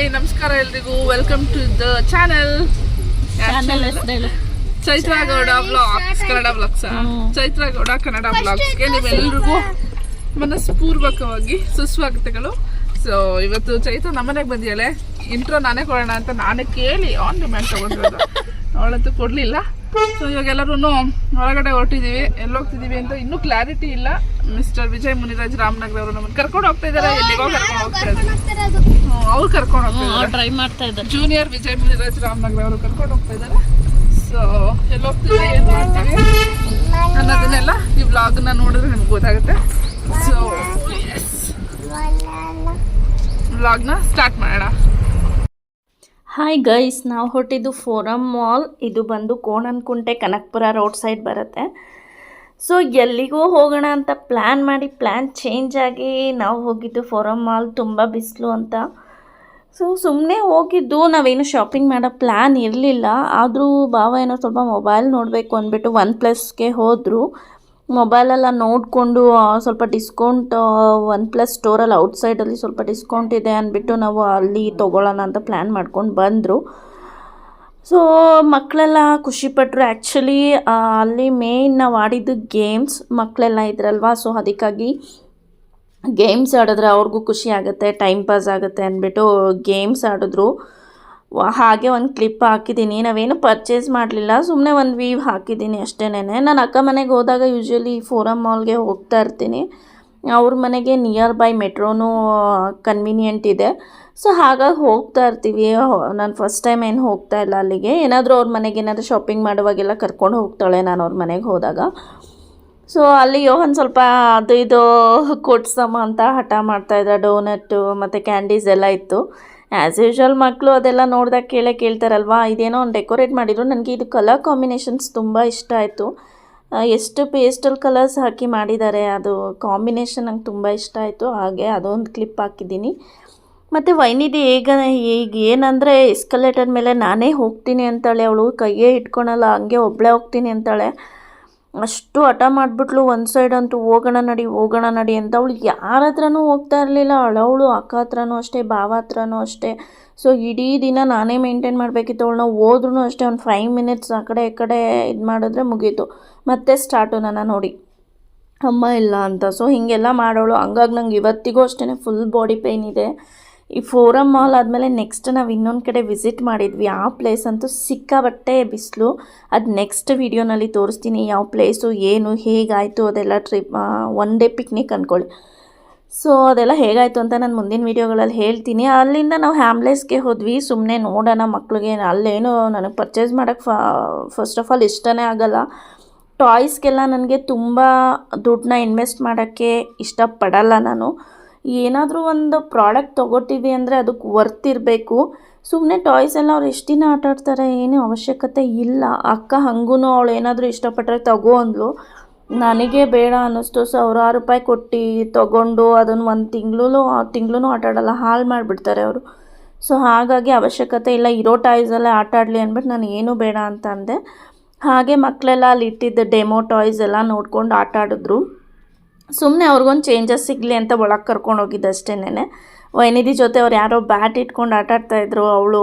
Hi ನಮಸ್ಕಾರ ಎಲ್ರಿಗೂ. Welcome to the channel Chaitra Gowda vlogs Kannada vlogs Chaitra Gowda Kannada ಬ್ಲಾಗ್ಸ್ಗೆ ನೀವೆಲ್ರಿಗೂ ಮನಸ್ಪೂರ್ವಕವಾಗಿ ಸುಸ್ವಾಗತಗಳು. ಸೊ ಇವತ್ತು ಚೈತ್ರ ನಮ್ಮನೆಗೆ ಬಂದಿಯಾಳೆ ಇಂಟ್ರೋ ನಾನೇ ಕೊಡೋಣ ಅಂತ ನಾನೇ ಕೇಳಿ ಆನ್ ಡಿಮ್ಯಾಂಡ್ ತಗೊಂಡಿರೋದು. ಅವಳಂತೂ ಕೊಡಲಿಲ್ಲ. ಸೊ ಇವಾಗ ಎಲ್ಲರೂ ಹೊರಗಡೆ ಹೊರಟಿದ್ದೀವಿ ಎಲ್ಲೋಗ್ತಿದ್ದೀವಿ ಅಂತ ಇನ್ನೂ ಕ್ಲಾರಿಟಿ ಇಲ್ಲ. ಮಿಸ್ಟರ್ ವಿಜಯ್ ಮುನಿರಾಜ್ ರಾಮನಗರ ಅವರು ನಮ್ಮನ್ನು ಕರ್ಕೊಂಡು ಹೋಗ್ತಾ ಇದ್ದಾರೆ. ಎಲ್ಲಿಗೋ ಕರ್ಕೊಂಡು ಹೋಗ್ತಾ ಇದ್ದಾರೆ. ಅವ್ರು ಕರ್ಕೊಂಡು ಹೋಗ್ತಾ ಇದ್ದಾರೆ. ಟ್ರೈ ಮಾಡ್ತಾ ಇದ್ದಾರೆ. ಜೂನಿಯರ್ ವಿಜಯ್ ಮುನಿರಾಜ್ ರಾಮನಗರ ಅವರು ಕರ್ಕೊಂಡು ಹೋಗ್ತಾ ಇದ್ದಾರೆ. ಸೊ ಎಲ್ಲಿ ಹೋಗ್ತೀವಿ ಏನು ಮಾಡ್ತೀವಿ ಅನ್ನೋದನ್ನೆಲ್ಲ ಈ ವ್ಲಾಗ್ನ ನೋಡಿದ್ರೆ ನಿಮ್ಗೆ ಗೊತ್ತಾಗುತ್ತೆ. ಸೊ ವ್ಲಾಗ್ನ ಸ್ಟಾರ್ಟ್ ಮಾಡೋಣ. ಹಾಯ್ ಗೈಸ್ ನಾವು ಹೊರಟಿದ್ದು ಫೋರಮ್ ಮಾಲ್ ಇದು ಬಂದು ಕೋಣನ್ಕುಂಟೆ ಕನಕಪುರ ರೋಡ್ ಸೈಡ್ ಬರುತ್ತೆ. ಸೊ ಎಲ್ಲಿಗೋ ಹೋಗೋಣ ಅಂತ ಪ್ಲ್ಯಾನ್ ಮಾಡಿ ಪ್ಲ್ಯಾನ್ ಚೇಂಜ್ ಆಗಿ ನಾವು ಹೋಗಿದ್ದು ಫೋರಮ್ ಮಾಲ್ ತುಂಬ ಬಿಸಿಲು ಅಂತ. ಸೊ ಸುಮ್ಮನೆ ಹೋಗಿದ್ದು, ನಾವೇನು ಶಾಪಿಂಗ್ ಮಾಡೋ ಪ್ಲ್ಯಾನ್ ಇರಲಿಲ್ಲ. ಆದರೂ ಭಾವ ಏನೋ ಸ್ವಲ್ಪ ಮೊಬೈಲ್ ನೋಡಬೇಕು ಅಂದ್ಬಿಟ್ಟು ಒನ್ ಪ್ಲಸ್ಗೆ ಹೋದರು. ಮೊಬೈಲೆಲ್ಲ ನೋಡಿಕೊಂಡು ಸ್ವಲ್ಪ ಡಿಸ್ಕೌಂಟ್ ಒನ್ ಪ್ಲಸ್ ಸ್ಟೋರಲ್ಲಿ ಔಟ್ಸೈಡಲ್ಲಿ ಸ್ವಲ್ಪ ಡಿಸ್ಕೌಂಟ್ ಇದೆ ಅಂದ್ಬಿಟ್ಟು ನಾವು ಅಲ್ಲಿ ತೊಗೊಳ್ಳೋಣ ಅಂತ ಪ್ಲ್ಯಾನ್ ಮಾಡ್ಕೊಂಡು ಬಂದರು. ಸೊ, ಮಕ್ಕಳೆಲ್ಲ ಖುಷಿಪಟ್ಟರು ಆ್ಯಕ್ಚುಲಿ ಅಲ್ಲಿ ಮೇಯ್ನ್ ನಾವು ಆಡಿದ್ದು ಗೇಮ್ಸ್ ಮಕ್ಕಳೆಲ್ಲ ಇದ್ರಲ್ವಾ? ಸೊ, ಅದಕ್ಕಾಗಿ ಗೇಮ್ಸ್ ಆಡಿದ್ರೆ ಅವ್ರಿಗೂ ಖುಷಿ ಆಗುತ್ತೆ, ಟೈಮ್ ಪಾಸ್ ಆಗುತ್ತೆ ಅಂದ್ಬಿಟ್ಟು ಗೇಮ್ಸ್ ಆಡಿದ್ರು. ಹಾಗೆ ಒಂದು ಕ್ಲಿಪ್ ಹಾಕಿದ್ದೀನಿ ನಾವೇನು ಪರ್ಚೇಸ್ ಮಾಡಲಿಲ್ಲ. ಸುಮ್ಮನೆ ಒಂದು ವೀವ್ ಹಾಕಿದ್ದೀನಿ ಅಷ್ಟೇನೆ ನಾನು ಅಕ್ಕ ಮನೆಗೆ ಹೋದಾಗ ಯೂಶ್ವಲಿ ಫೋರಮ್ ಮಾಲ್ಗೆ ಹೋಗ್ತಾ ಇರ್ತೀನಿ. ಅವ್ರ ಮನೆಗೆ ನಿಯರ್ ಬೈ ಮೆಟ್ರೋನೂ ಕನ್ವೀನಿಯೆಂಟ್ ಇದೆ. ಸೊ ಹಾಗಾಗಿ ಹೋಗ್ತಾ ಇರ್ತೀವಿ. ನಾನು ಫಸ್ಟ್ ಟೈಮ್ ಏನು ಹೋಗ್ತಾ ಇಲ್ಲ ಅಲ್ಲಿಗೆ. ಏನಾದರೂ ಅವ್ರ ಮನೆಗೆ ಏನಾದರೂ ಶಾಪಿಂಗ್ ಮಾಡುವಾಗೆಲ್ಲ ಕರ್ಕೊಂಡು ಹೋಗ್ತಾಳೆ ನಾನು ಅವ್ರ ಮನೆಗೆ ಹೋದಾಗ. ಸೊ ಅಲ್ಲಿ ಯೋಹನ್ ಸ್ವಲ್ಪ ಅದು ಇದು ಕೊಡ್ಸಮ್ಮ ಅಂತ ಹಠ ಮಾಡ್ತಾಯಿದ್ದ ಡೋನಟ್ಟು ಮತ್ತು ಕ್ಯಾಂಡೀಸ್ ಎಲ್ಲ ಇತ್ತು. ಆ್ಯಸ್ ಯೂಶ್ವಲ್ ಮಕ್ಕಳು ಅದೆಲ್ಲ ನೋಡಿದಾಗ ಕೇಳೇ ಕೇಳ್ತಾರಲ್ವಾ? ಇದೇನೋ ಒಂದು ಡೆಕೋರೇಟ್ ಮಾಡಿದ್ರು. ನನಗೆ ಇದು ಕಲರ್ ಕಾಂಬಿನೇಷನ್ಸ್ ತುಂಬ ಇಷ್ಟ ಆಯಿತು. ಎಷ್ಟು ಪೇಸ್ಟಲ್ ಕಲರ್ಸ್ ಹಾಕಿ ಮಾಡಿದ್ದಾರೆ, ಅದು ಕಾಂಬಿನೇಷನ್ ನಂಗೆ ತುಂಬ ಇಷ್ಟ ಆಯಿತು. ಹಾಗೆ ಅದೊಂದು ಕ್ಲಿಪ್ ಹಾಕಿದ್ದೀನಿ. ಮತ್ತು ವೈನಿದಿ ಈಗ ಈಗ ಏನಂದರೆ ಎಸ್ಕಲೇಟರ್ ಮೇಲೆ ನಾನೇ ಹೋಗ್ತೀನಿ ಅಂತಾಳೆ. ಅವಳು ಕೈಯೇ ಇಟ್ಕೊಳಲ್ಲ, ಹಂಗೆ ಒಬ್ಬಳೇ ಹೋಗ್ತೀನಿ ಅಂತಾಳೆ. ಅಷ್ಟು ಹಠ ಮಾಡಿಬಿಟ್ಲು. ಒಂದು ಸೈಡ್ ಅಂತೂ ಹೋಗೋಣ ನಡಿ ಹೋಗೋಣ ನಡಿ ಅಂತ ಅವಳು ಯಾರ ಹತ್ರನೂ ಹೋಗ್ತಾ ಇರಲಿಲ್ಲ. ಅಳವಳು, ಅಕ್ಕ ಹತ್ರನೂ ಅಷ್ಟೇ, ಭಾವ ಹತ್ರನೂ ಅಷ್ಟೇ. ಸೊ ಇಡೀ ದಿನ ನಾನೇ ಮೇಂಟೈನ್ ಮಾಡಬೇಕಿತ್ತು. ಅವಳನ್ನ ಹೋದ್ರೂ ಅಷ್ಟೇ. ಒಂದು ಫೈವ್ ಮಿನಿಟ್ಸ್ ಆ ಕಡೆ ಈ ಕಡೆ ಇದು ಮಾಡಿದ್ರೆ ಮುಗೀತು. ಮತ್ತೆ ಸ್ಟಾರ್ಟು ನನ್ನ ನೋಡಿ. ಅಮ್ಮ ಇಲ್ಲ ಅಂತ. ಸೊ ಹೀಗೆಲ್ಲ ಮಾಡೋಳು. ಹಂಗಾಗಿ ನಂಗೆ ಇವತ್ತಿಗೂ ಅಷ್ಟೇ ಫುಲ್ ಬಾಡಿ ಪೇಯ್ನ್ ಇದೆ. ಈ ಫೋರಮ್ ಮಾಲ್ ಆದಮೇಲೆ ನೆಕ್ಸ್ಟ್ ನಾವು ಇನ್ನೊಂದು ಕಡೆ ವಿಸಿಟ್ ಮಾಡಿದ್ವಿ. ಆ ಪ್ಲೇಸ್ ಅಂತೂ ಸಿಕ್ಕಾಬಟ್ಟೆ ಬಿಸಿಲು. ಅದು ನೆಕ್ಸ್ಟ್ ವಿಡಿಯೋನಲ್ಲಿ ತೋರಿಸ್ತೀನಿ ಯಾವ ಪ್ಲೇಸು ಏನು, ಹೇಗಾಯಿತು ಅದೆಲ್ಲ ಟ್ರಿಪ್ ಒನ್ ಡೇ ಪಿಕ್ನಿಕ್ ಅಂದ್ಕೊಳ್ಳಿ ಸೊ ಅದೆಲ್ಲ ಹೇಗಾಯಿತು ಅಂತ ನಾನು ಮುಂದಿನ ವೀಡಿಯೋಗಳಲ್ಲಿ ಹೇಳ್ತೀನಿ. ಅಲ್ಲಿಂದ ನಾವು ಹ್ಯಾಮ್ಲೆಸ್ಗೆ ಹೋದ್ವಿ. ಸುಮ್ಮನೆ ನೋಡೋಣ ಮಕ್ಳಿಗೆ ಅಲ್ಲೇನು ನನಗೆ ಪರ್ಚೇಸ್ ಮಾಡೋಕ್ಕೆ ಫಸ್ಟ್ ಆಫ್ ಆಲ್ ಇಷ್ಟನೇ ಆಗಲ್ಲ. ಟಾಯ್ಸ್ಗೆಲ್ಲ ನನಗೆ ತುಂಬ ದುಡ್ಡನ್ನ ಇನ್ವೆಸ್ಟ್ ಮಾಡೋಕ್ಕೆ ಇಷ್ಟಪಡಲ್ಲ ನಾನು. ಏನಾದರೂ ಒಂದು ಪ್ರಾಡಕ್ಟ್ ತೊಗೋತೀವಿ ಅಂದರೆ ಅದಕ್ಕೆ ವರ್ತ್ ಇರಬೇಕು. ಸುಮ್ಮನೆ ಟಾಯ್ಸ್ ಎಲ್ಲ ಅವ್ರು ಎಷ್ಟು ದಿನ ಆಟ ಆಡ್ತಾರೆ ಏನೂ ಅವಶ್ಯಕತೆ ಇಲ್ಲ. ಅಕ್ಕ ಹಂಗೂ ಅವಳು ಏನಾದರೂ ಇಷ್ಟಪಟ್ಟರೆ ತಗೋ ಅಂದ್ಲು. ನನಗೆ ಬೇಡ ಅನ್ನಿಸ್ತು. ಸಾವಿರಾರು ರೂಪಾಯಿ ಕೊಟ್ಟು ತೊಗೊಂಡು ಅದನ್ನು ಒಂದು ತಿಂಗಳು ತಿಂಗಳೂ ಆಟ ಆಡಲ್ಲ, ಹಾಳು ಮಾಡಿಬಿಡ್ತಾರೆ ಅವರು. ಸೊ ಹಾಗಾಗಿ ಅವಶ್ಯಕತೆ ಇಲ್ಲ. ಇರೋ ಟಾಯ್ಸಲ್ಲೇ ಆಟ ಆಡಲಿ ಅಂದ್ಬಿಟ್ಟು ನಾನು ಏನೂ ಬೇಡ ಅಂತ ಅಂದೆ. ಹಾಗೆ ಮಕ್ಕಳೆಲ್ಲ ಅಲ್ಲಿ ಇಟ್ಟಿದ್ದ ಡೆಮೋ ಟಾಯ್ಸ್ ಎಲ್ಲ ನೋಡ್ಕೊಂಡು ಆಟ ಆಡಿದ್ರು. ಸುಮ್ಮನೆ ಅವ್ರಿಗೊಂದು ಚೇಂಜಸ್ ಸಿಗಲಿ ಅಂತ ಒಳಗೆ ಕರ್ಕೊಂಡು ಹೋಗಿದ್ದು ಅಷ್ಟೇನೆ ವೈನಿಧಿ ಜೊತೆ ಅವ್ರು ಯಾರೋ ಬ್ಯಾಟ್ ಇಟ್ಕೊಂಡು ಆಟ ಆಡ್ತಾಯಿದ್ರು ಅವಳು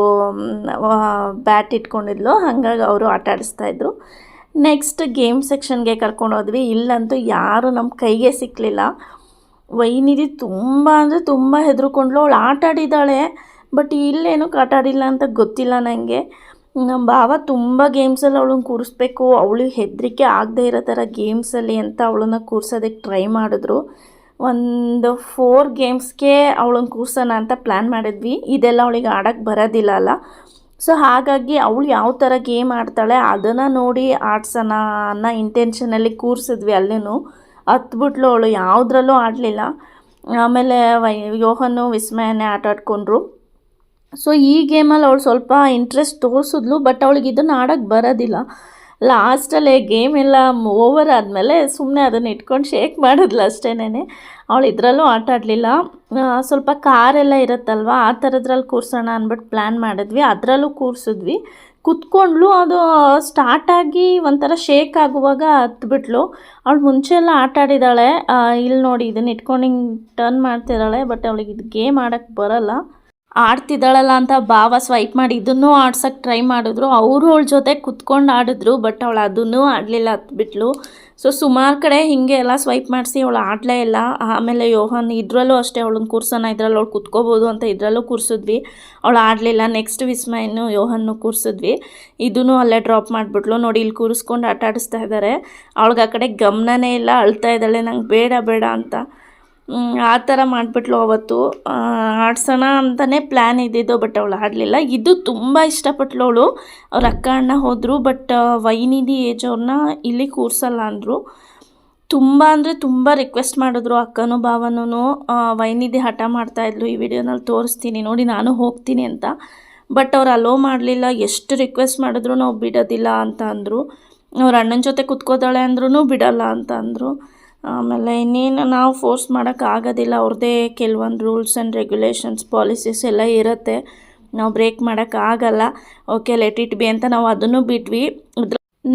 ಬ್ಯಾಟ್ ಇಟ್ಕೊಂಡಿದ್ಲು, ಹಾಗಾಗಿ ಅವರು ಆಟ ಆಡಿಸ್ತಾಯಿದ್ರು ನೆಕ್ಸ್ಟ್ ಗೇಮ್ ಸೆಕ್ಷನ್ಗೆ ಕರ್ಕೊಂಡು ಹೋದ್ವಿ. ಇಲ್ಲಂತೂ ಯಾರು ನಮ್ಮ ಕೈಗೆ ಸಿಕ್ಕಲಿಲ್ಲ ವೈನಿಧಿ ತುಂಬ ಅಂದರೆ ತುಂಬ ಹೆದರ್ಕೊಂಡ್ಲು ಅವಳು ಆಟ ಆಡಿದ್ದಾಳೆ ಬಟ್ ಇಲ್ಲೇನಕ್ಕೆ ಆಟಾಡಿಲ್ಲ ಅಂತ ಗೊತ್ತಿಲ್ಲ ನನಗೆ ನಮ್ಮ ಭಾವ ತುಂಬ ಗೇಮ್ಸಲ್ಲಿ ಅವಳನ್ನ ಕೂರಿಸ್ಬೇಕು. ಅವಳಿಗೆ ಹೆದರಿಕೆ ಆಗದೆ ಇರೋ ಥರ ಗೇಮ್ಸಲ್ಲಿ ಅಂತ ಅವಳನ್ನ ಕೂರ್ಸೋದಕ್ಕೆ ಟ್ರೈ ಮಾಡಿದ್ರು. ಒಂದು ಫೋರ್ ಗೇಮ್ಸ್ಗೆ ಅವಳನ್ನ ಕೂರ್ಸೋಣ ಅಂತ ಪ್ಲ್ಯಾನ್ ಮಾಡಿದ್ವಿ. ಇದೆಲ್ಲ ಅವಳಿಗೆ ಆಡೋಕ್ಕೆ ಬರೋದಿಲ್ಲ ಅಲ್ಲ. ಸೊ ಹಾಗಾಗಿ ಅವಳು ಯಾವ ಥರ ಗೇಮ್ ಆಡ್ತಾಳೆ ಅದನ್ನು ನೋಡಿ ಆಡ್ಸೋಣ ಅನ್ನೋ ಇಂಟೆನ್ಷನಲ್ಲಿ ಕೂರಿಸಿದ್ವಿ ಅಲ್ಲೂ ಹತ್ಬಿಟ್ಲು ಅವಳು ಯಾವುದ್ರಲ್ಲೂ ಆಡಲಿಲ್ಲ. ಆಮೇಲೆ ವೈ ಯೋಹನು ವಿಸ್ಮಯನೇ ಆಟ ಆಡ್ಕೊಂಡ್ರು ಸೊ ಈ ಗೇಮಲ್ಲಿ ಅವಳು ಸ್ವಲ್ಪ ಇಂಟ್ರೆಸ್ಟ್ ತೋರಿಸಿದ್ಲು ಬಟ್ ಅವಳಿಗೆ ಇದನ್ನು ಆಡೋಕ್ಕೆ ಬರೋದಿಲ್ಲ. ಲಾಸ್ಟಲ್ಲೇ ಗೇಮ್ ಎಲ್ಲ ಓವರ್ ಆದಮೇಲೆ ಸುಮ್ಮನೆ ಅದನ್ನು ಇಟ್ಕೊಂಡು ಶೇಕ್ ಮಾಡಿದ್ಲು ಅಷ್ಟೇನೆ ಅವಳು ಇದರಲ್ಲೂ ಆಟ ಆಡಲಿಲ್ಲ. ಸ್ವಲ್ಪ ಕಾರೆಲ್ಲ ಇರುತ್ತಲ್ವ, ಆ ಥರದ್ರಲ್ಲಿ ಕೂರ್ಸೋಣ ಅಂದ್ಬಿಟ್ಟು ಪ್ಲ್ಯಾನ್ ಮಾಡಿದ್ವಿ. ಅದರಲ್ಲೂ ಕೂರಿಸಿದ್ವಿ. ಕುತ್ಕೊಂಡ್ಲು ಅದು ಸ್ಟಾರ್ಟಾಗಿ ಒಂಥರ ಶೇಕ್ ಆಗುವಾಗ ಹತ್ಬಿಟ್ಲು. ಅವಳು ಮುಂಚೆ ಎಲ್ಲ ಆಟ ಆಡಿದ್ದಾಳೆ. ಇಲ್ಲಿ ನೋಡಿ ಇದನ್ನು ಇಟ್ಕೊಂಡು ಹಿಂಗೆ ಟರ್ನ್ ಮಾಡ್ತಿದ್ದಾಳೆ ಬಟ್ ಅವಳಿಗೆ ಇದು ಗೇಮ್ ಆಡೋಕ್ಕೆ ಬರಲ್ಲ. ಆಡ್ತಿದ್ದಾಳಲ್ಲ ಅಂತ ಭಾವ ಸ್ವೈಪ್ ಮಾಡಿ ಇದನ್ನೂ ಆಡ್ಸೋಕ್ಕೆ ಟ್ರೈ ಮಾಡಿದ್ರು. ಅವರು ಅವಳ ಜೊತೆ ಕುತ್ಕೊಂಡು ಆಡಿದ್ರು ಬಟ್ ಅವಳು ಅದನ್ನೂ ಆಡಲಿಲ್ಲ ಹತ್ಬಿಟ್ಲು ಸೊ ಸುಮಾರು ಕಡೆ ಹೀಗೆ ಎಲ್ಲ ಸ್ವೈಪ್ ಮಾಡಿಸಿ ಅವಳು ಆಡಲೇ ಇಲ್ಲ. ಆಮೇಲೆ ಯೋಹನ್ ಇದರಲ್ಲೂ ಅಷ್ಟೇ ಅವಳನ್ನ ಕೂರ್ಸೋಣ, ಇದರಲ್ಲಿ ಅವಳು ಕುತ್ಕೋಬೋದು ಅಂತ ಇದರಲ್ಲೂ ಕೂರಿಸಿದ್ವಿ. ಅವಳು ಆಡಲಿಲ್ಲ. ನೆಕ್ಸ್ಟ್ ವಿಸ್ಮಯನ್ನು ಯೋಹನ್ನು ಕೂರಿಸಿದ್ವಿ. ಇದೂ ಅಲ್ಲೇ ಡ್ರಾಪ್ ಮಾಡಿಬಿಟ್ಲು. ನೋಡಿ, ಇಲ್ಲಿ ಕೂರಿಸ್ಕೊಂಡು ಆಟ ಆಡಿಸ್ತಾ ಇದ್ದಾರೆ ಅವಳಿಗೆ ಆ ಕಡೆ ಗಮನನೇ ಇಲ್ಲ. ಅಳ್ತಾ ಇದ್ದಾಳೆ. ನಂಗೆ ಬೇಡ ಬೇಡ ಅಂತ. ಆ ಥರ ಮಾಡಿಬಿಟ್ಲು ಅವತ್ತು. ಆಡ್ಸೋಣ ಅಂತಲೇ ಪ್ಲ್ಯಾನ್ ಇದ್ದಿದ್ದು ಬಟ್ ಅವಳು ಆಡಲಿಲ್ಲ. ಇದು ತುಂಬ ಇಷ್ಟಪಟ್ಲು ಅವಳು. ಅವ್ರ ಅಕ್ಕ ಅಣ್ಣ ಹೋದರು ಬಟ್ ವೈನಿಧಿ ಏಜ್ ಅವ್ರನ್ನ ಇಲ್ಲಿ ಕೂರಿಸಲ್ಲ ಅಂದರು. ತುಂಬ ಅಂದರೆ ತುಂಬ ರಿಕ್ವೆಸ್ಟ್ ಮಾಡಿದ್ರು ಅಕ್ಕನೂ ಭಾವನೂ ವೈನಿಧಿ ಹಠ ಮಾಡ್ತಾಯಿದ್ಲು ಈ ವಿಡಿಯೋನಲ್ಲಿ ತೋರಿಸ್ತೀನಿ, ನೋಡಿ ನಾನು ಹೋಗ್ತೀನಿ ಅಂತ. ಬಟ್ ಅವ್ರು ಅಲೋ ಮಾಡಲಿಲ್ಲ, ಎಷ್ಟು ರಿಕ್ವೆಸ್ಟ್ ಮಾಡಿದ್ರು ನಾವು ಬಿಡೋದಿಲ್ಲ ಅಂತ ಅಂದರು. ಅವ್ರ ಅಣ್ಣನ ಜೊತೆ ಕುತ್ಕೋತಾಳೆ ಅಂದ್ರೂ ಬಿಡಲ್ಲ ಅಂತ ಅಂದರು. ಆಮೇಲೆ ಇನ್ನೇನು ನಾವು ಫೋರ್ಸ್ ಮಾಡೋಕ್ಕಾಗೋದಿಲ್ಲ ಅವ್ರದ್ದೇ ಕೆಲವೊಂದು ರೂಲ್ಸ್ ಆ್ಯಂಡ್ ರೆಗ್ಯುಲೇಷನ್ಸ್ ಪಾಲಿಸೀಸ್ ಎಲ್ಲ ಇರುತ್ತೆ. ನಾವು ಬ್ರೇಕ್ ಮಾಡೋಕ್ಕಾಗಲ್ಲ ಓಕೆ ಲೆಟ್ ಇಟ್ ಬಿ ಅಂತ ನಾವು ಅದನ್ನು ಬಿಟ್ವಿ.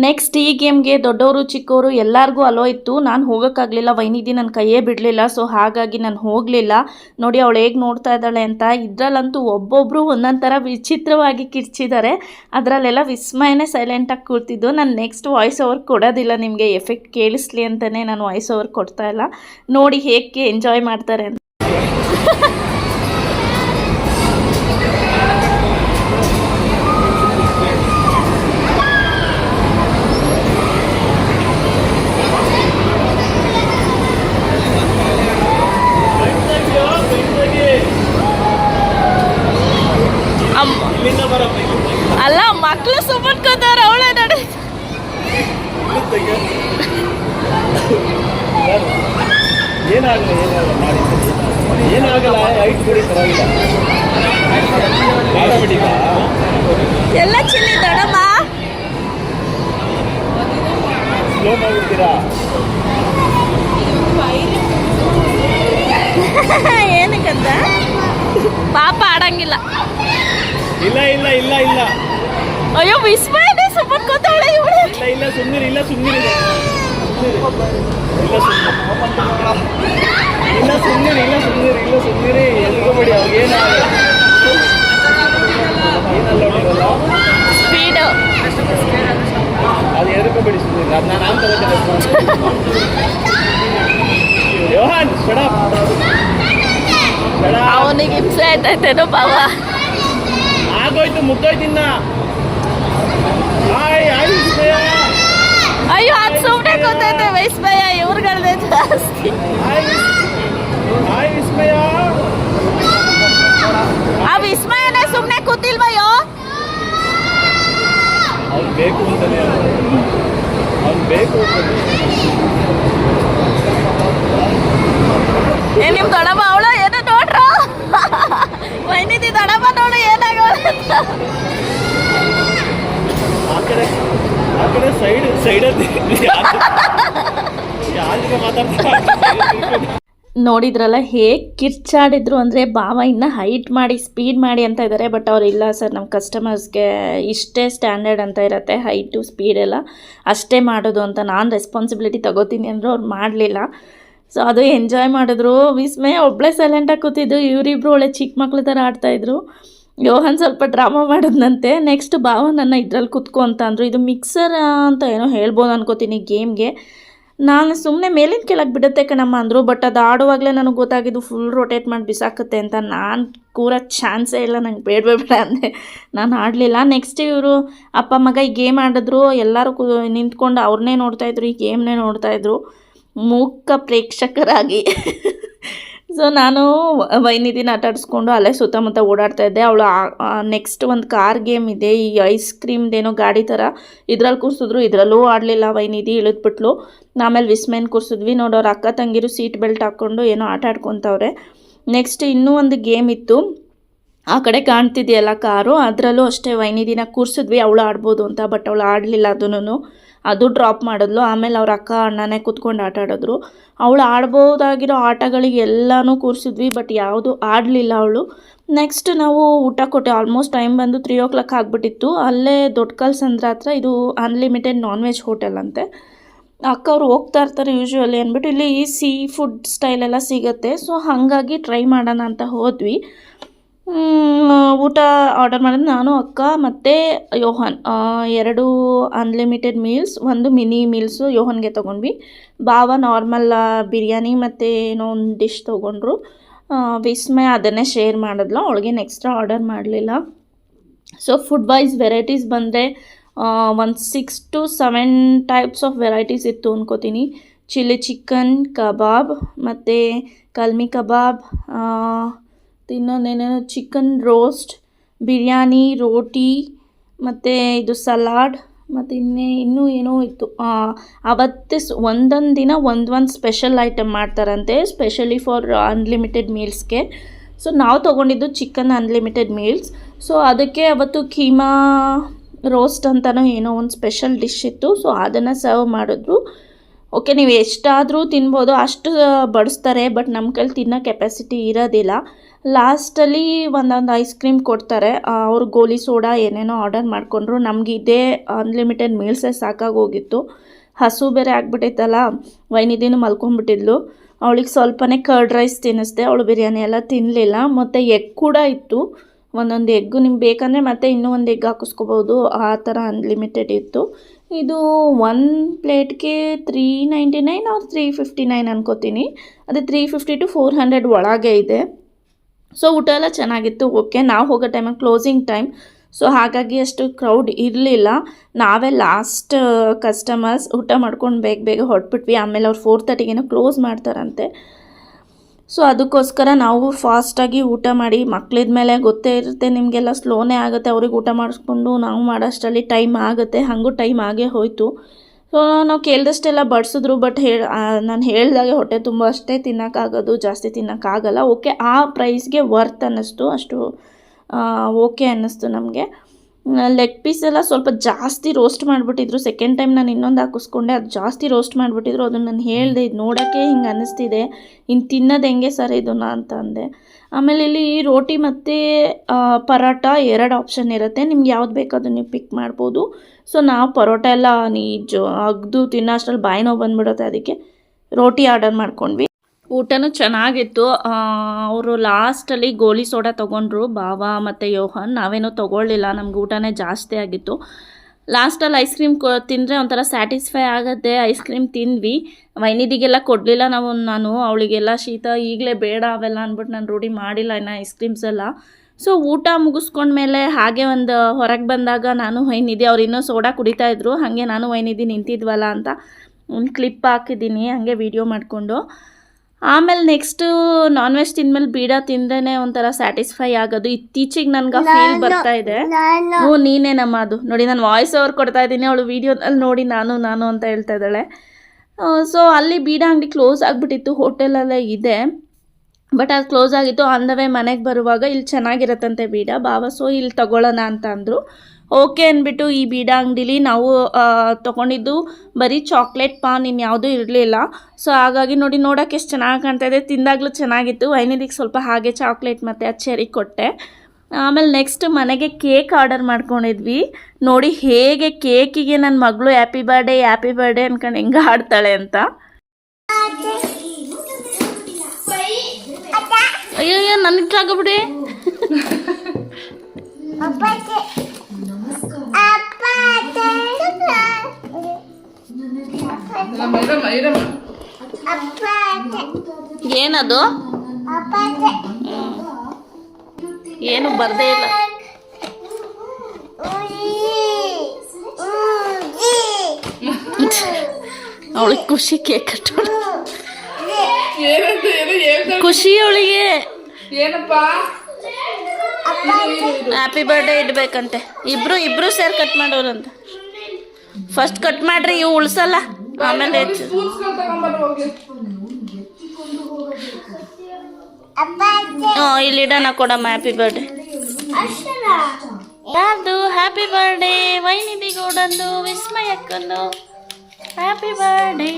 ನೆಕ್ಸ್ಟ್ ಈ ಗೇಮ್ಗೆ ದೊಡ್ಡವರು ಚಿಕ್ಕವರು ಎಲ್ಲರಿಗೂ ಅಲೋ ಇತ್ತು. ನಾನು ಹೋಗೋಕ್ಕಾಗಲಿಲ್ಲ, ವೈನಿಧಿ ನನ್ನ ಕೈಯೇ ಬಿಡಲಿಲ್ಲ ಸೊ ಹಾಗಾಗಿ ನಾನು ಹೋಗಲಿಲ್ಲ. ನೋಡಿ ಅವಳು ಹೇಗೆ ನೋಡ್ತಾ ಇದ್ದಾಳೆ ಅಂತ. ಇದರಲ್ಲಂತೂ ಒಬ್ಬೊಬ್ಬರು ಒಂದೊಂದು ಥರ ವಿಚಿತ್ರವಾಗಿ ಕಿರ್ಚಿದ್ದಾರೆ ಅದರಲ್ಲೆಲ್ಲ ವಿಸ್ಮಯನೇ ಸೈಲೆಂಟಾಗಿ ಕೂರ್ತಿದ್ದು. ನಾನು ನೆಕ್ಸ್ಟ್ ವಾಯ್ಸ್ ಓವರ್ ಕೊಡೋದಿಲ್ಲ ನಿಮಗೆ ಎಫೆಕ್ಟ್ ಕೇಳಿಸ್ಲಿ ಅಂತಲೇ ನಾನು ವಾಯ್ಸ್ ಓವರ್ ಕೊಡ್ತಾ ಇಲ್ಲ. ನೋಡಿ ಹೇಗೆ ಎಂಜಾಯ್ ಮಾಡ್ತಾರೆ ಅಂತ. ಏನಾಗಲ್ಲ ಏನಾಗಲ್ಲ ಮಾಡಿ ಹೈಟ್ ಕೊಡಿ ಪರವಾಗಿಲ್ಲ ಎಲ್ಲ ಚಿಲ್ಲಿ ತಡಮ್ಮ ಸ್ಲೋ ಮಾಡ್ಬಿಡ್ತೀರಾ? ಏನಕ್ಕಂತ? ಪಾಪ ಆಡಂಗಿಲ್ಲ. ಇಲ್ಲ ಇಲ್ಲ ಇಲ್ಲ ಇಲ್ಲ. ಅಯ್ಯೋ ವಿಸ್ಮಯನೇ ಸುಮ್ಮನೆ ಕೂತವಳೆ ಇವಳು. ಇಲ್ಲ ಇಲ್ಲ ಸುಮ್ಮನೆ ಇಲ್ಲ ಸುಮ್ಮನೆ ಇಲ್ಲ ಸುಮ್ಮನೆ ಇಲ್ಲ ಸುಮ್ಮನೆ ಇಲ್ಲ ಸುಮ್ಮನೆ ಎಲ್ಲಿಗೂ ಬಿಡಿ ಅವ್ರಿಗೆ ಏನಾಗಲ್ಲ ಏನಲ್ಲ ಸ್ಪೀಡು ಅದು ಎದಕ್ಕೂ ಬಿಡಿ ಸುಮ್ಮನೆ ಅದು ನಾನು ಅಂತ ಯೋಹಾನ್ ಶಡಪ್ ಅವನಿಗೆ ಹಿಂಸೆ ಆಯ್ತಾಯ್ತೇನೋ ಪಾವ ಆಗೋಯ್ತು ಮುಗ್ದೋಯ್ತಿನ್ನ ಹಾಯ್ ವಿಸ್ಮಯ ಅಯ್ಯೋ ವಿಸ್ಮಯ ಇವ್ರಗಳದೇ ಜಾಸ್ತಿ. ಆ ವಿಸ್ಮಯನೇ ಸುಮ್ಮನೆ ಕೂತಿಲ್ವಯ್ಯೋ? ಬೇಕು ಅಂತಾನೆ ಅವ್ನು ಬೇಕು ಏ ನಿಮ್ ದೊಡಬ ಅವಳ? ಏನೋ ನೋಡ್ರು? ವೈನಿಧಿ ದೊಡಬ ನೋಡು ಏನಾಗೋಳ ಆ ಕಡೆ ಆ ಕಡೆ ಸೈಡ್ ಸೈಡಲ್ಲಿ ನೋಡಿದ್ರಲ್ಲ, ಹೇಗೆ ಕಿರ್ಚಾಡಿದ್ರು ಅಂದರೆ ಬಾವ ಇನ್ನ ಹೈಟ್ ಮಾಡಿ ಸ್ಪೀಡ್ ಮಾಡಿ ಅಂತ ಇದ್ದಾರೆ ಬಟ್ ಅವ್ರು ಇಲ್ಲ ಸರ್ ನಮ್ಮ ಕಸ್ಟಮರ್ಸ್ಗೆ ಇಷ್ಟೇ ಸ್ಟ್ಯಾಂಡರ್ಡ್ ಅಂತ ಇರುತ್ತೆ ಹೈಟು ಸ್ಪೀಡ್ ಎಲ್ಲ. ಅಷ್ಟೇ ಮಾಡೋದು ಅಂತ ನಾನು ರೆಸ್ಪಾನ್ಸಿಬಿಲಿಟಿ ತಗೋತೀನಿ ಅಂದರು ಅವ್ರು ಮಾಡಲಿಲ್ಲ. ಸೊ ಅದು ಎಂಜಾಯ್ ಮಾಡಿದ್ರು. ವಿಸ್ಮಯ ಒಬ್ಬಳೇ ಸೈಲೆಂಟಾಗಿ ಕೂತಿದ್ದು, ಇವರಿಬ್ರು ಒಳ್ಳೆ ಚಿಕ್ಕ ಮಕ್ಳ ಥರ ಆಡ್ತಾಯಿದ್ರು ಯೋಹನ್ ಸ್ವಲ್ಪ ಡ್ರಾಮಾ ಮಾಡಿದ್ನಂತೆ. ನೆಕ್ಸ್ಟ್ ಭಾವ ನನ್ನ ಇದ್ರಲ್ಲಿ ಕುತ್ಕೊ ಅಂತ ಅಂದರು. ಇದು ಮಿಕ್ಸರ್ ಅಂತ ಏನೋ ಹೇಳ್ಬೋದು ಅನ್ಕೋತೀನಿ ಗೇಮ್ಗೆ ನಾನು ಸುಮ್ಮನೆ ಮೇಲಿನ ಕೆಳಗೆ ಬಿಡುತ್ತೆ ಕಣಮ್ಮ ಅಂದರು ಬಟ್ ಅದು ಆಡುವಾಗಲೇ ನನಗೆ ಗೊತ್ತಾಗಿದ್ದು ಫುಲ್ ರೊಟೇಟ್ ಮಾಡಿ ಬಿಸಾಕುತ್ತೆ ಅಂತ ನಾನು ಕೂರ ಚಾನ್ಸೇ ಇಲ್ಲ, ನಂಗೆ ಬೇಡವೇ ಬೇಡ ಅಂದೆ. ನಾನು ಆಡಲಿಲ್ಲ. ನೆಕ್ಸ್ಟ್ ಇವರು ಅಪ್ಪ ಮಗ ಈ ಗೇಮ್ ಆಡಿದ್ರು, ಎಲ್ಲರೂ ಕು ನಿಂತ್ಕೊಂಡು ಅವ್ರನ್ನೇ ನೋಡ್ತಾಯಿದ್ರು ಈ ಗೇಮ್ನೇ ನೋಡ್ತಾಯಿದ್ರು ಮೂಕ ಪ್ರೇಕ್ಷಕರಾಗಿ. ಸೊ ನಾನು ವೈನಿದಿನ ಆಟ ಆಡಿಸ್ಕೊಂಡು ಅಲ್ಲೇ ಸುತ್ತಮುತ್ತ ಓಡಾಡ್ತಾ ಇದ್ದೆ. ಅವಳು ನೆಕ್ಸ್ಟ್ ಒಂದು ಕಾರ್ ಗೇಮ್ ಇದೆ. ಈ ಐಸ್ ಕ್ರೀಮ್ದೇನೋ ಗಾಡಿ ಥರ ಇದ್ರಲ್ಲಿ ಕೂರಿಸಿದ್ರು, ಇದರಲ್ಲೂ ಆಡಲಿಲ್ಲ ವೈನಿದಿ, ಇಳಿದ್ಬಿಟ್ಲು. ಆಮೇಲೆ ವಿಸ್ಮೈನ್ ಕೂರಿಸಿದ್ವಿ. ನೋಡೋರು ಅಕ್ಕ ತಂಗಿರು ಸೀಟ್ ಬೆಲ್ಟ್ ಹಾಕ್ಕೊಂಡು ಏನೋ ಆಟ ಆಡ್ಕೊತವ್ರೆ. ನೆಕ್ಸ್ಟ್ ಇನ್ನೂ ಒಂದು ಗೇಮ್ ಇತ್ತು. ಆ ಕಡೆ ಕಾಣ್ತಿದೆಯಲ್ಲ ಕಾರು, ಅದರಲ್ಲೂ ಅಷ್ಟೇ ವೈನಿದಿನ ಕೂರಿಸಿದ್ವಿ, ಅವಳು ಆಡ್ಬೋದು ಅಂತ ಬಟ್ ಅವಳು ಆಡಲಿಲ್ಲ ಅದನ್ನು. ಅದು ಡ್ರಾಪ್ ಮಾಡಿದ್ಲು, ಆಮೇಲೆ ಅವ್ರ ಅಕ್ಕ ಅಣ್ಣನೇ ಕೂತ್ಕೊಂಡು ಆಟ ಆಡಿದ್ರು. ಅವಳು ಆಡ್ಬೋದಾಗಿರೋ ಆಟಗಳಿಗೆ ಎಲ್ಲನೂ ಕೂರಿಸಿದ್ವಿ ಬಟ್ ಯಾವುದು ಆಡಲಿಲ್ಲ ಅವಳು. ನೆಕ್ಸ್ಟ್ ನಾವು ಊಟ ಕೊಟ್ಟೆ ಆಲ್ಮೋಸ್ಟ್ ಟೈಮ್ ಬಂದು ತ್ರೀ ಓ ಕ್ಲಾಕ್ ಆಗಿಬಿಟ್ಟಿತ್ತು. ಅಲ್ಲೇ ದೊಡ್ಡ ಸಂದ್ರ ಹತ್ರ ಇದು ಅನ್ಲಿಮಿಟೆಡ್ ನಾನ್ ವೆಜ್ ಹೋಟೆಲ್ ಅಂತೆ. ಅಕ್ಕ ಅವ್ರು ಹೋಗ್ತಾ ಇರ್ತಾರೆ ಯೂಶ್ವಲಿ ಅಂದ್ಬಿಟ್ಟು, ಇಲ್ಲಿ ಈ ಸೀ ಫುಡ್ ಸ್ಟೈಲೆಲ್ಲ ಸಿಗುತ್ತೆ ಸೊ ಹಾಗಾಗಿ ಟ್ರೈ ಮಾಡೋಣ ಅಂತ ಹೋದ್ವಿ. ಊಟ ಆರ್ಡರ್ ಮಾಡಿದ್ದು ನಾನು, ಅಕ್ಕ ಮತ್ತು ಯೋಹನ್. ಎರಡು ಅನ್ಲಿಮಿಟೆಡ್ ಮೀಲ್ಸ್ ಒಂದು ಮಿನಿ ಮೀಲ್ಸು ಯೋಹನ್ಗೆ ತೊಗೊಂಡ್ವಿ. ಭಾವ ನಾರ್ಮಲ್ ಬಿರಿಯಾನಿ ಮತ್ತು ಏನೋ ಒಂದು ಡಿಶ್ ತೊಗೊಂಡ್ರು. ವಿಸ್ಮಯ ಅದನ್ನೇ ಶೇರ್ ಮಾಡಿದ್ಲು. ಅವಳಿಗೆ ಎಕ್ಸ್ಟ್ರಾ ಆರ್ಡರ್ ಮಾಡಲಿಲ್ಲ. ಸೊ ಫುಡ್ ವೈಸ್ ವೆರೈಟೀಸ್ ಬಂದರೆ ಒಂದು six to seven types of varieties ಇತ್ತು ಅಂದ್ಕೋತೀನಿ ಚಿಲ್ಲಿ ಚಿಕನ್ ಕಬಾಬ್ ಮತ್ತು ಕಲ್ಮಿ ಕಬಾಬ್ ಇನ್ನೊಂದೇನೇನೋ ಚಿಕನ್ ರೋಸ್ಟ್ ಬಿರಿಯಾನಿ, ರೋಟಿ, ಮತ್ತು ಇದು ಸಲಾಡ್ ಮತ್ತು ಇನ್ನೇ ಇನ್ನೂ ಏನೋ ಇತ್ತು. ಅವತ್ತೇ ಒಂದೊಂದು ದಿನ ಒಂದೊಂದು ಸ್ಪೆಷಲ್ ಐಟಮ್ ಮಾಡ್ತಾರಂತೆ ಸ್ಪೆಷಲಿ ಫಾರ್ ಅನ್ಲಿಮಿಟೆಡ್ ಮೀಲ್ಸ್ಗೆ ಸೊ ನಾವು ತೊಗೊಂಡಿದ್ದು ಚಿಕನ್ ಅನ್ಲಿಮಿಟೆಡ್ ಮೀಲ್ಸ್ ಸೊ ಅದಕ್ಕೆ ಅವತ್ತು ಕೀಮಾ ರೋಸ್ಟ್ ಅಂತಲೂ ಏನೋ ಒಂದು ಸ್ಪೆಷಲ್ ಡಿಶ್ ಇತ್ತು. ಸೊ ಅದನ್ನು ಸರ್ವ್ ಮಾಡಿದ್ರು. ಓಕೆ ನೀವು ಎಷ್ಟಾದರೂ ತಿನ್ಬೋದು, ಅಷ್ಟು ಬಡಿಸ್ತಾರೆ ಬಟ್ ನಮ್ಮ ಕೈಲಿ ತಿನ್ನೋ ಕೆಪಾಸಿಟಿ ಇರೋದಿಲ್ಲ. ಲಾಸ್ಟಲ್ಲಿ ಒಂದೊಂದು ಐಸ್ ಕ್ರೀಮ್ ಕೊಡ್ತಾರೆ. ಅವರು ಗೋಲಿ ಸೋಡಾ ಏನೇನೋ ಆರ್ಡರ್ ಮಾಡಿಕೊಂಡ್ರು. ನಮ್ಗೆ ಇದೇ ಅನ್ಲಿಮಿಟೆಡ್ ಮೀಲ್ಸೇ ಸಾಕಾಗೋಗಿತ್ತು. ಹಸು ಬೇರೆ ಆಗ್ಬಿಟ್ಟೈತಲ್ಲ ವೈನಿದಿನೂ ಮಲ್ಕೊಂಡ್ಬಿಟ್ಟಿದ್ಲು ಅವಳಿಗೆ ಸ್ವಲ್ಪನೇ ಕರ್ಡ್ ರೈಸ್ ತಿನ್ನಿಸ್ದೆ. ಅವಳು ಬಿರಿಯಾನಿ ಎಲ್ಲ ತಿನ್ನಲಿಲ್ಲ ಮತ್ತು ಎಗ್ ಕೂಡ ಇತ್ತು. ಒಂದೊಂದು ಎಗ್ಗು ನಿಮ್ಗೆ ಬೇಕಂದರೆ ಮತ್ತೆ ಇನ್ನೂ ಒಂದು ಎಗ್ ಹಾಕಿಸ್ಕೋಬೋದು. ಆ ಥರ ಅನ್ಲಿಮಿಟೆಡ್ ಇತ್ತು. ಇದು ಒನ್ ಪ್ಲೇಟ್ಗೆ ತ್ರೀ ನೈಂಟಿ ನೈನ್ ಅವ್ರು ತ್ರೀ ಫಿಫ್ಟಿ ನೈನ್ ಅನ್ಕೋತೀನಿ. ಅದೇ three fifty to four hundred ಒಳಗೆ ಇದೆ. ಸೊ ಊಟ ಎಲ್ಲ ಚೆನ್ನಾಗಿತ್ತು. ಓಕೆ ನಾವು ಹೋಗೋ ಟೈಮಲ್ಲಿ ಕ್ಲೋಸಿಂಗ್ ಟೈಮ್ ಸೊ ಹಾಗಾಗಿ ಅಷ್ಟು ಕ್ರೌಡ್ ಇರಲಿಲ್ಲ. ನಾವೇ ಲಾಸ್ಟ್ ಕಸ್ಟಮರ್ಸ್ ಊಟ ಮಾಡ್ಕೊಂಡು ಬೇಗ ಬೇಗ ಹೊರಟ್ಬಿಟ್ವಿ. ಆಮೇಲೆ ಅವ್ರು ಫೋರ್ ತರ್ಟಿಗೇನೋ ಕ್ಲೋಸ್ ಮಾಡ್ತಾರಂತೆ. ಸೊ ಅದಕ್ಕೋಸ್ಕರ ನಾವು ಫಾಸ್ಟಾಗಿ ಊಟ ಮಾಡಿ, ಮಕ್ಳಿದ ಮೇಲೆ ಗೊತ್ತೇ ಇರುತ್ತೆ, ನಿಮಗೆಲ್ಲ ಸ್ಲೋನೇ ಆಗುತ್ತೆ. ಅವ್ರಿಗೆ ಊಟ ಮಾಡಿಸ್ಕೊಂಡು ನಾವು ಮಾಡೋಷ್ಟರಲ್ಲಿ ಟೈಮ್ ಆಗುತ್ತೆ. ಹಾಗೂ ಟೈಮ್ ಆಗೇ ಹೋಯಿತು. ಸೊ ನಾವು ಕೇಳಿದಷ್ಟೆಲ್ಲ ಬಡಿಸಿದ್ರು ಬಟ್ ಹೇಳಿ ನಾನು ಹೇಳಿದಾಗೆ ಹೊಟ್ಟೆ ತುಂಬ ಅಷ್ಟೇ ತಿನ್ನೋಕ್ಕಾಗೋದು, ಜಾಸ್ತಿ ತಿನ್ನೋಕ್ಕಾಗಲ್ಲ. ಓಕೆ ಆ ಪ್ರೈಸ್ಗೆ ವರ್ತ್ ಅನ್ನಿಸ್ತು, ಅಷ್ಟು ಓಕೆ ಅನ್ನಿಸ್ತು ನಮಗೆ. ಲೆಗ್ ಪೀಸ್ ಎಲ್ಲ ಸ್ವಲ್ಪ ಜಾಸ್ತಿ ರೋಸ್ಟ್ ಮಾಡಿಬಿಟ್ಟಿದ್ರು. ಸೆಕೆಂಡ್ ಟೈಮ್ ನಾನು ಇನ್ನೊಂದು ಹಾಕಿಸ್ಕೊಂಡೆ, ಅದು ಜಾಸ್ತಿ ರೋಸ್ಟ್ ಮಾಡಿಬಿಟ್ಟಿದ್ರು. ಅದನ್ನು ನಾನು ಹೇಳಿದೆ, ಇದು ನೋಡೋಕ್ಕೆ ಹಿಂಗೆ ಅನ್ನಿಸ್ತಿದೆ. ಇನ್ನು ತಿನ್ನೋದು ಹೆಂಗೆ ಸರ್ ಇದನ್ನು ಅಂತ ಅಂದೆ. ಆಮೇಲೆ ಇಲ್ಲಿ ರೋಟಿ ಮತ್ತು ಪರಾಟ ಎರಡು ಆಪ್ಷನ್ ಇರುತ್ತೆ. ನಿಮ್ಗೆ ಯಾವ್ದು ಬೇಕೋ ಅದನ್ನು ನೀವು ಪಿಕ್ ಮಾಡ್ಬೋದು. ಸೊ ನಾವು ಪರೋಟ ಎಲ್ಲ ನೀ ಅಗ್ದು ತಿನ್ನೋ ಅಷ್ಟರಲ್ಲಿ ಬಾಯಿ ನೋವು ಬಂದ್ಬಿಡುತ್ತೆ ಅದಕ್ಕೆ ರೋಟಿ ಆರ್ಡರ್ ಮಾಡ್ಕೊಂಡ್ವಿ. ಊಟನೂ ಚೆನ್ನಾಗಿತ್ತು. ಅವರು ಲಾಸ್ಟಲ್ಲಿ ಗೋಲಿ ಸೋಡಾ ತೊಗೊಂಡ್ರು. ಬಾವ ಮತ್ತು ಯೋಹನ್. ನಾವೇನೂ ತೊಗೊಳ್ಳಿಲ್ಲ. ನಮ್ಗೆ ಊಟನೇ ಜಾಸ್ತಿ ಆಗಿತ್ತು. ಲಾಸ್ಟಲ್ಲಿ ಐಸ್ ಕ್ರೀಮ್ ಕೊ, ತಿಂದರೆ ಒಂಥರ ಸ್ಯಾಟಿಸ್ಫೈ ಆಗುತ್ತೆ ಐಸ್ ಕ್ರೀಮ್ ತಿಂದ್ವಿ. ವೈನಿದಿಗೆಲ್ಲ ಕೊಡಲಿಲ್ಲ ನಾವು, ನಾನು, ಅವಳಿಗೆಲ್ಲ ಶೀತ ಈಗಲೇ ಬೇಡ ಅವೆಲ್ಲ ಅಂದ್ಬಿಟ್ಟು ನಾನು ರೂಢಿ ಮಾಡಿಲ್ಲ ಇನ್ನು ಐಸ್ ಕ್ರೀಮ್ಸ್ ಎಲ್ಲ. ಸೊ ಊಟ ಮುಗಿಸ್ಕೊಂಡ್ಮೇಲೆ ಹಾಗೆ ಒಂದು ಹೊರಗೆ ಬಂದಾಗ ನಾನು ಹೊಯ್ನಿದ್ದೆ ಅವ್ರು ಇನ್ನೂ ಸೋಡಾ ಕುಡಿತಾ ಇದ್ರು. ಹಾಗೆ ನಾನು ಹೊಯ್ನಿದ್ದೀನಿ ನಿಂತಿದ್ವಲ್ಲ ಅಂತ ಒಂದು ಕ್ಲಿಪ್ ಹಾಕಿದ್ದೀನಿ. ಹಾಗೆ ವೀಡಿಯೋ ಮಾಡಿಕೊಂಡು. ಆಮೇಲೆ ನೆಕ್ಸ್ಟು ನಾನ್ ವೆಜ್ ತಿಂದ್ಮೇಲೆ ಬೀಡ ತಿಂದ್ರೇ ಒಂಥರ ಸ್ಯಾಟಿಸ್ಫೈ ಆಗೋದು. ಇತ್ತೀಚೆಗೆ ನನ್ಗೆ ಫೀಲ್ ಬರ್ತಾ ಇದೆ. ಹ್ಞೂ ನೀನೇ ನಮ್ಮ ಅದು? ನೋಡಿ ನಾನು ವಾಯ್ಸ್ ಓವರ್ ಕೊಡ್ತಾ ಇದ್ದೀನಿ. ಅವಳು ವೀಡಿಯೋನಲ್ಲಿ ನೋಡಿ ನಾನು ನಾನು ಅಂತ ಹೇಳ್ತಾ ಇದ್ದಾಳೆ. ಸೊ ಅಲ್ಲಿ ಬೀಡ ಅಂಗಡಿ ಕ್ಲೋಸ್ ಆಗಿಬಿಟ್ಟಿತ್ತು. ಹೋಟೆಲಲ್ಲೇ ಇದೆ. ಬಟ್ ಅದು ಕ್ಲೋಸ್ ಆಗಿತ್ತು. ಆನ್ ದ ವೇ ಮನೆಗೆ ಬರುವಾಗ ಇಲ್ಲಿ ಚೆನ್ನಾಗಿರತ್ತಂತೆ ಬೀಡ. ಭಾವ, ಸೊ ಇಲ್ಲಿ ತಗೊಳ್ಳೋಣ ಅಂತ ಅಂದರು. ಓಕೆ ಅಂದ್ಬಿಟ್ಟು ಈ ಬೀಡ ಅಂಗಡೀಲಿ ನಾವು ತೊಗೊಂಡಿದ್ದು ಬರೀ ಚಾಕ್ಲೇಟ್ ಪಾನ್, ಇನ್ಯಾವುದೂ ಇರಲಿಲ್ಲ. ಸೊ ಹಾಗಾಗಿ ನೋಡಿ, ನೋಡೋಕೆ ಎಷ್ಟು ಚೆನ್ನಾಗಿ ಕಾಣ್ತಾ ಇದೆ. ತಿಂದಾಗಲೂ ಚೆನ್ನಾಗಿತ್ತು. ವೈನಿದಿಗೆ ಸ್ವಲ್ಪ ಹಾಗೆ ಚಾಕ್ಲೇಟ್ ಮತ್ತು ಆ ಚೆರಿ ಕೊಟ್ಟೆ. ಆಮೇಲೆ ನೆಕ್ಸ್ಟ್ ಮನೆಗೆ ಕೇಕ್ ಆರ್ಡರ್ ಮಾಡ್ಕೊಂಡಿದ್ವಿ. ನೋಡಿ, ಹೇಗೆ ಕೇಕಿಗೆ ನನ್ನ ಮಗಳು ಹ್ಯಾಪಿ ಬರ್ಡೇ ಹ್ಯಾಪಿ ಬರ್ಡೇ ಅನ್ಕೊಂಡು ಹೆಂಗೆ ಆಡ್ತಾಳೆ ಅಂತ. ಅಯ್ಯೋ ಅಯ್ಯೋ ನನಗೆ ಆಗೋಬಿಡಿ. ನಮ್ಮ ಐರಮ್ಮ ಐರಮ್ಮ. ಏನದು? ಏನು ಬರ್ದೇ ಇಲ್ಲ. ಅವಳಿಗೆ ಖುಷಿ ಕೇಕ್ ಕಟ್ಟೋಣ ಖುಷಿ ಅವಳಿಗೆ. ಏನಪ್ಪ? ಹ್ಯಾಪಿ ಬರ್ಡೇ ಇಡ್ಬೇಕಂತೆ. ಇಬ್ರು ಇಬ್ರು ಸೇರ್ ಕಟ್ ಮಾಡೋರಂತ ಫಸ್ಟ್ ಕಟ್ ಮಾಡ್ರಿ ಇವು ಉಳ್ಸಲ್ಲ. ಆಮೇಲೆ ಹ್ಞೂ ಇಲ್ಲಿ ಇಡೋಣ ಕೊಡಮ್ಮ ಹ್ಯಾಪಿ ಬರ್ಡೇ ಯಾರ್ದು ಹ್ಯಾಪಿ ಬರ್ಡೇ ವೈನಿಧಿ ಗೌಡಂದು ವಿಸ್ಮಯಕ್ಕಂದು. ಹ್ಯಾಪಿ ಬರ್ಡೇ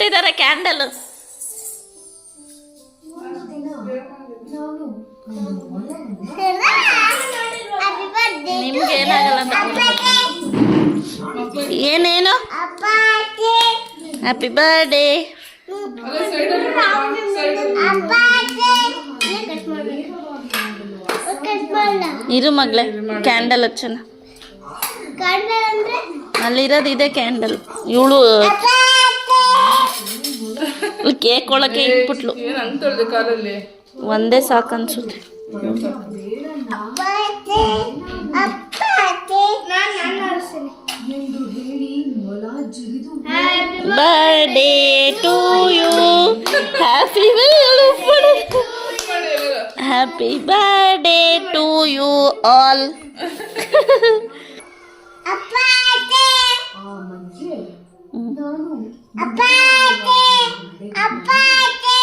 ಕೊಟ್ಟಿದ್ದಾರೆ ಕ್ಯಾಂಡಲ್. ನಿಮ್ಗೆ ಏನಾಗಲ್ಲ ಏನೇನು? ಹ್ಯಾಪಿ ಬರ್ಡೇ ಇರು ಮಗಳೇ ಕ್ಯಾಂಡಲ್ ಹಚ್ಚನ ಅಲ್ಲಿರೋದು ಇದೆ ಕ್ಯಾಂಡಲ್. ಇವಳು ಕೇಕ್ ಒಳಗೆ ಇಟ್ಬಿಟ್ಲು. ಏನ್ ಹಂಗ್ ಕಾಲಲ್ಲಿ. ಒಂದೇ ಸಾಕು ಅನ್ಸುತ್ತೆ. Birthday to you happy happy birthday to you all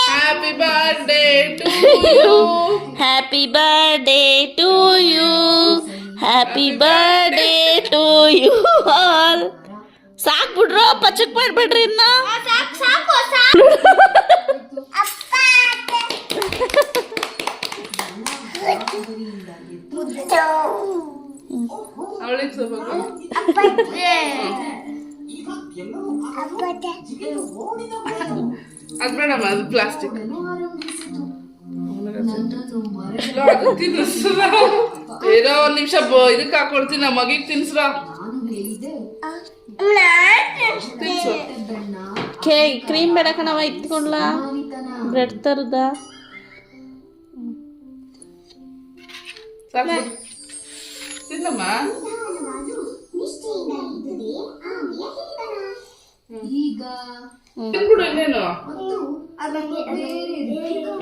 happy birthday to you happy birthday to you happy birthday to you all ಸಾಕ್ ಬಿಡ್ರೋ ಪಚಕ್ ಮಾಡ್ಬೇಡ್ರಿ ಇನ್ನ ಅವಳಿಗೆ ಸ್ವಲ್ಪ ಅದ್ ಬೇಡಮ್ಮ ಅದು ಪ್ಲಾಸ್ಟಿಕ್ ಏನೋ ಒಂದ್ ನಿಮಿಷ ಇದಕ್ಕೆ ಹಾಕೊಡ್ತೀನಿ ನಮ್ಮ ಮಗಿಗೆ ತಿನ್ಸ್ರ ತಿನ್ಸು. ಕೇ ಕ್ರೀಮ್ ಬೇಡ ಕಣವ ಇತ್ಕೊಂಡ್ಲಾ ಬ್ರೆಡ್ ತರದ. ಸಾಕು. ಇನ್ನೇನು?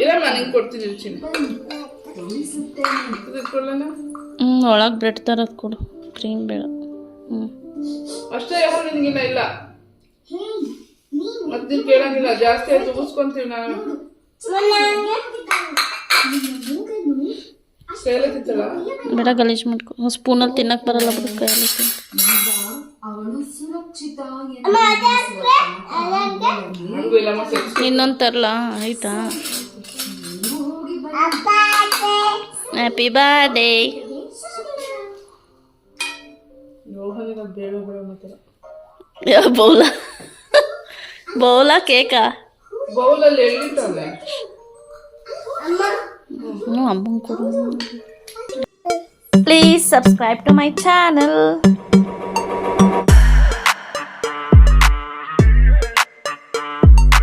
ಇರಮ್ಮ ನಿಂಗೆ ಕೊಡ್ತೀನಿ ಹ್ಞೂ ಒಳಗೆ ಬ್ರೆಡ್ ತರದ್ ಕೊಡು. ಕ್ರೀಮ್ ಬೇಡ. ಹ್ಞೂ ಅಷ್ಟೇ ನಿನ್ಗಿಲ್ಲ ಇಲ್ಲ. ಮತ್ತೆ ನೀನ್ ಕೇಳಂಗಿಲ್ಲ ಜಾಸ್ತಿ ಆಯ್ತು ಉಗಿಸ್ಕೊಂತೀವಿ ನಾನು ತಿಂತಲ್ಲ ಬೇಡ ಗಲೀಜ್ ಮಾಡ್ಕೊ. ಸ್ಪೂನಲ್ಲಿ ತಿನ್ನಕ್ಕೆ ಬರಲ್ಲ ಬಿಡು ಕೈಯಲ್ಲಿ. ಹಂಗೂ ಸುರಕ್ಷಿತ ಇನ್ನೊಂದು ತರಲಾ ಆಯ್ತಾ ಹ್ಯಾಪಿ ಬರ್ಡೇ ಬೌಲ? ಬೌಲ ಕೇಕಾ? ಹ್ಞೂ ಅಮ್ಮಂಗೆ ಕೊಡು. Please subscribe to my channel